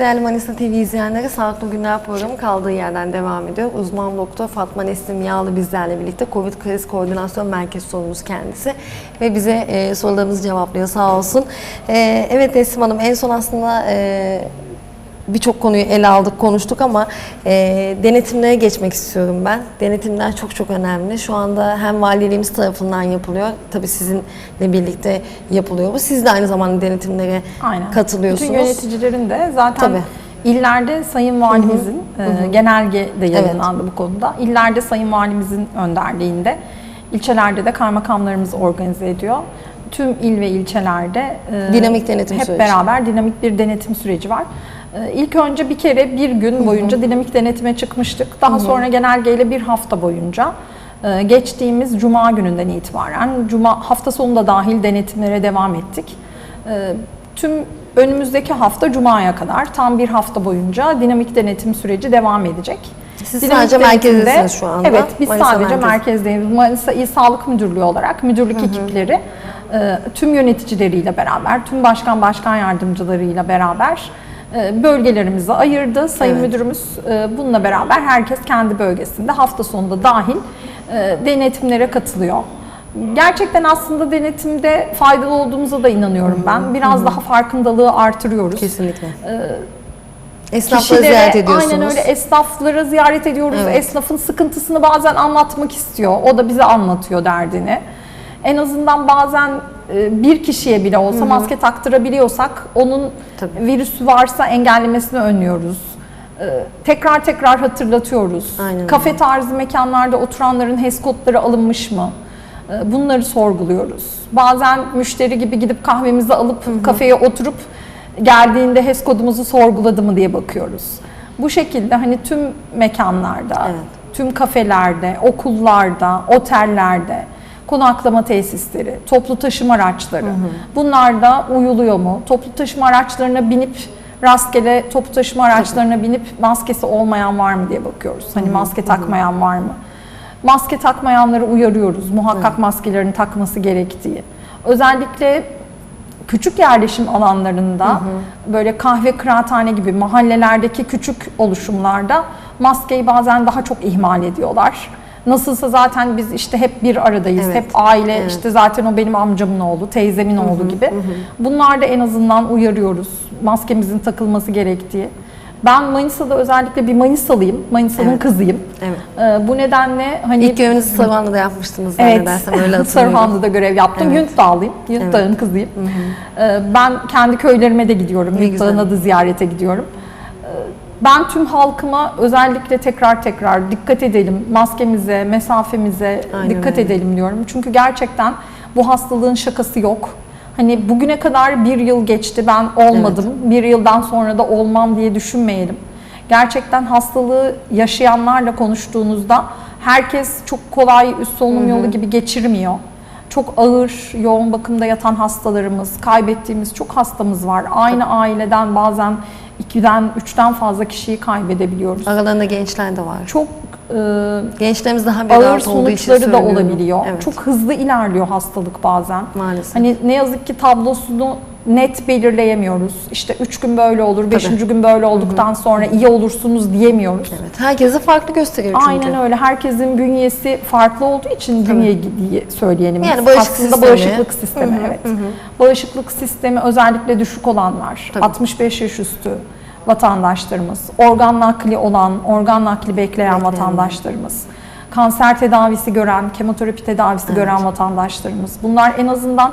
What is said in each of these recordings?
değerli Manisa TV izleyenleri Sağlıklı Günler programı kaldığı yerden devam ediyor. Uzman doktor Fatma Neslim Yağlı bizlerle birlikte COVID kriz koordinasyon merkez sorumlusu kendisi ve bize e, sorularımızı cevaplıyor sağ olsun. E, evet Neslim Hanım en son aslında e, birçok konuyu ele aldık, konuştuk ama e, denetimlere geçmek istiyorum ben. Denetimler çok çok önemli. Şu anda hem valiliğimiz tarafından yapılıyor, tabii sizinle birlikte yapılıyor bu. Siz de aynı zamanda denetimlere Aynen. katılıyorsunuz. Bütün yöneticilerin de zaten Tabii. illerde Sayın Valimizin e, genelge de yayınlandı bu konuda. İllerde Sayın Valimizin önderliğinde, ilçelerde de kaymakamlarımız organize ediyor. Tüm il ve ilçelerde e, Dinamik denetim hep süreci. beraber dinamik bir denetim süreci var. E, İlk önce bir kere bir gün boyunca dinamik denetime çıkmıştık. Daha sonra genelgeyle bir hafta boyunca e, geçtiğimiz cuma gününden itibaren cuma hafta sonu da dahil denetimlere devam ettik. E, Tüm önümüzdeki hafta cumaya kadar tam bir hafta boyunca dinamik denetim süreci devam edecek. Siz Dinamik sadece merkezdesiniz şu anda. Evet, biz Manisa sadece merkez. merkezdeyiz. Manisa İl Sağlık Müdürlüğü olarak müdürlük ekipleri e, tüm yöneticileriyle beraber, tüm başkan başkan yardımcılarıyla beraber e, bölgelerimizi ayırdı. Sayın Evet. Müdürümüz e, bununla beraber herkes kendi bölgesinde hafta sonunda dahil e, denetimlere katılıyor. Gerçekten aslında denetimde faydalı olduğumuza da inanıyorum ben. Biraz daha farkındalığı artırıyoruz. Kesinlikle. Esnafları Kişilere, ziyaret ediyorsunuz. Aynen öyle esnafları ziyaret ediyoruz. Evet. Esnafın sıkıntısını bazen anlatmak istiyor. O da bize anlatıyor derdini. En azından bazen e, bir kişiye bile olsa maske taktırabiliyorsak onun Tabii. virüsü varsa engellemesini önlüyoruz. E, Tekrar tekrar hatırlatıyoruz. Aynen. Kafe tarzı mekanlarda oturanların HES kodları alınmış mı? E, Bunları sorguluyoruz. Bazen müşteri gibi gidip kahvemizi alıp kafeye oturup geldiğinde HES kodumuzu sorguladı mı diye bakıyoruz. Bu şekilde hani tüm mekanlarda, Evet. tüm kafelerde, okullarda, otellerde, konaklama tesisleri, toplu taşıma araçları bunlarda uyuluyor mu? Toplu taşıma araçlarına binip rastgele toplu taşıma araçlarına binip maskesi olmayan var mı diye bakıyoruz. Hani maske takmayan var mı? Maske takmayanları uyarıyoruz. Muhakkak maskelerini takması gerektiği. Özellikle küçük yerleşim alanlarında böyle kahve kıraathane gibi mahallelerdeki küçük oluşumlarda maskeyi bazen daha çok ihmal ediyorlar. Nasılsa zaten biz işte hep bir aradayız. Evet, Hep aile evet. işte zaten o benim amcamın oğlu, teyzemin oğlu gibi. Bunlar da en azından uyarıyoruz. Maskemizin takılması gerektiği. Ben Manisa'da özellikle bir Manisalıyım. Manisa'nın Evet. kızıyım. Evet. Ee, bu nedenle hani İlk görevinizi Sarıhanlı'da yapmıştınız Evet, zannedersem öyle hatırlıyorum. Sarıhanlı'da görev yaptım. Evet. Yunus Dağlıyım. Yunus Evet. Kızıyım. Ee, Ben kendi köylerime de gidiyorum. Dağı'na da ziyarete gidiyorum. Ben tüm halkıma özellikle tekrar tekrar dikkat edelim. Maskemize, mesafemize Aynen dikkat öyle. edelim diyorum. Çünkü gerçekten bu hastalığın şakası yok. Hani bugüne kadar bir yıl geçti ben olmadım. Bir yıldan sonra da olmam diye düşünmeyelim. Gerçekten hastalığı yaşayanlarla konuştuğunuzda herkes çok kolay üst solunum yolu gibi geçirmiyor. Çok ağır yoğun bakımda yatan hastalarımız, kaybettiğimiz çok hastamız var. Aynı aileden bazen ikiden, üçten fazla kişiyi kaybedebiliyoruz. Aralarında gençler de var. Çok e, Gençlerimiz daha bir ağır sonuçları da olabiliyor. Evet. Çok hızlı ilerliyor hastalık bazen. Maalesef. Hani ne yazık ki tablosunu net belirleyemiyoruz. İşte üç gün böyle olur, beşinci gün böyle olduktan sonra iyi olursunuz diyemiyoruz. Evet. Herkese farklı gösteriyor çünkü. Aynen öyle. Herkesin bünyesi farklı olduğu için bünye diye söyleyelim. Yani bağışıklık Aslında sistemi. bağışıklık sistemi evet. Bağışıklık sistemi özellikle düşük olanlar, Tabii. 65 yaş üstü vatandaşlarımız, organ nakli olan, organ nakli bekleyen vatandaşlarımız, kanser tedavisi gören, kemoterapi tedavisi gören vatandaşlarımız. Bunlar en azından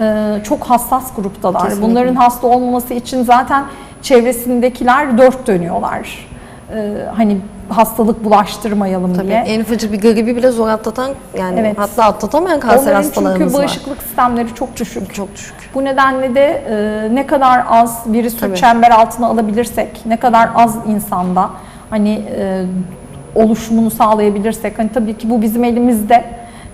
e, çok hassas gruptalar. Kesinlikle. Bunların hasta olmaması için zaten çevresindekiler dört dönüyorlar. E, hani hastalık bulaştırmayalım Tabii. diye. En ufacık bir gribi bile zor atlatan yani Evet. hatta atlatamayan kanser Onların hastalarımız çünkü var. bağışıklık sistemleri çok düşük. Çok düşük. Bu nedenle de e, ne kadar az virüsü Tabii. çember altına alabilirsek, ne kadar az insanda hani e, oluşumunu sağlayabilirsek, hani tabii ki bu bizim elimizde.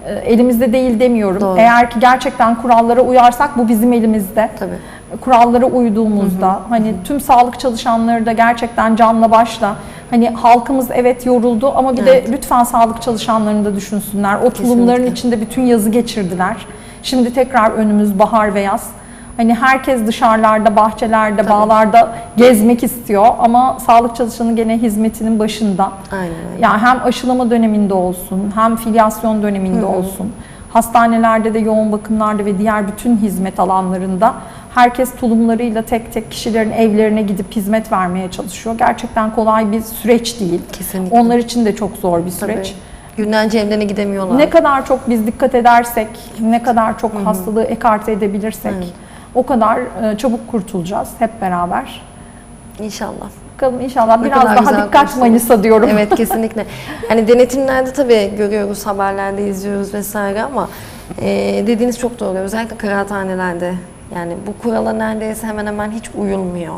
E, elimizde değil demiyorum. Doğru. Eğer ki gerçekten kurallara uyarsak bu bizim elimizde. Tabii. Kurallara uyduğumuzda hani tüm sağlık çalışanları da gerçekten canla başla hani halkımız evet yoruldu ama bir Evet. de lütfen sağlık çalışanlarını da düşünsünler. O tulumların Kesinlikle. içinde bütün yazı geçirdiler. Şimdi tekrar önümüz bahar ve yaz. Hani herkes dışarılarda, bahçelerde, bağlarda gezmek istiyor ama sağlık çalışanı gene hizmetinin başında. Aynen. Yani hem aşılama döneminde olsun, hem filyasyon döneminde olsun. Hastanelerde de yoğun bakımlarda ve diğer bütün hizmet alanlarında herkes tulumlarıyla tek tek kişilerin evlerine gidip hizmet vermeye çalışıyor. Gerçekten kolay bir süreç değil. Kesinlikle. Onlar için de çok zor bir Tabii. süreç. Günlerce evlerine gidemiyorlar. Ne kadar çok biz dikkat edersek, ne kadar çok hastalığı ekarte edebilirsek o kadar e, çabuk kurtulacağız hep beraber. İnşallah. Bakalım inşallah Ne biraz daha dikkat. Manisa diyorum. Evet kesinlikle. Hani denetimlerde tabii görüyoruz, haberlerde izliyoruz vesaire ama e, dediğiniz çok doğru. Özellikle kıraathanelerde yani bu kurala neredeyse hemen hemen hiç uyulmuyor.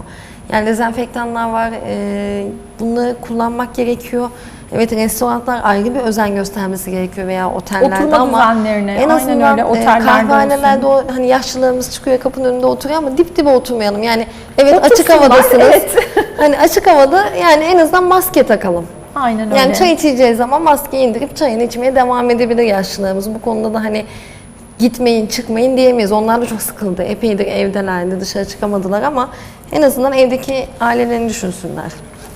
Yani dezenfektanlar var, e, bunları kullanmak gerekiyor. Evet restoranlar ayrı bir özen göstermesi gerekiyor veya otellerde Oturma ama en aynen azından öyle, e, otellerde kahvehanelerde o hani yaşlılarımız çıkıyor kapının önünde oturuyor ama dip dibe oturmayalım. Yani evet açık Otursunlar, havadasınız. evet. hani açık havada yani en azından maske takalım. Aynen öyle. Yani çay içeceği zaman maskeyi indirip çayını içmeye devam edebilir yaşlılarımız. Bu konuda da hani gitmeyin, çıkmayın diyemeyiz. Onlar da çok sıkıldı. Epeydir evdelerdi, dışarı çıkamadılar ama en azından evdeki ailelerini düşünsünler.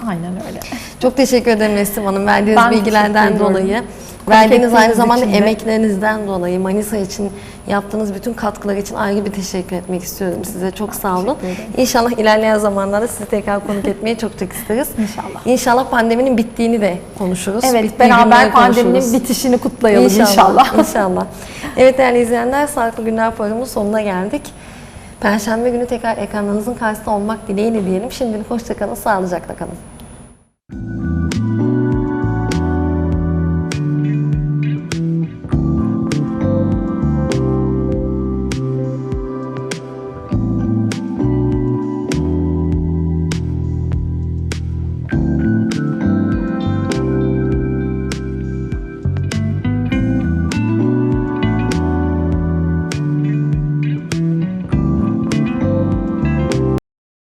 Aynen öyle. Çok teşekkür ederim Neslim Hanım verdiğiniz Ben bilgilerden dolayı. Verdiğiniz aynı zamanda için de. emeklerinizden dolayı Manisa için yaptığınız bütün katkılar için ayrı bir teşekkür etmek istiyorum size. Çok sağ olun. İnşallah ilerleyen zamanlarda sizi tekrar konuk etmeyi çok çok isteriz. İnşallah. İnşallah pandeminin bittiğini de konuşuruz. Evet Bittiği beraber pandeminin konuşuruz. bitişini kutlayalım inşallah. İnşallah. İnşallah. Evet değerli izleyenler, Sağlıklı Günler programının sonuna geldik. Perşembe günü tekrar ekranlarınızın karşısında olmak dileğiyle diyelim. Şimdilik hoşçakalın, sağlıcakla kalın.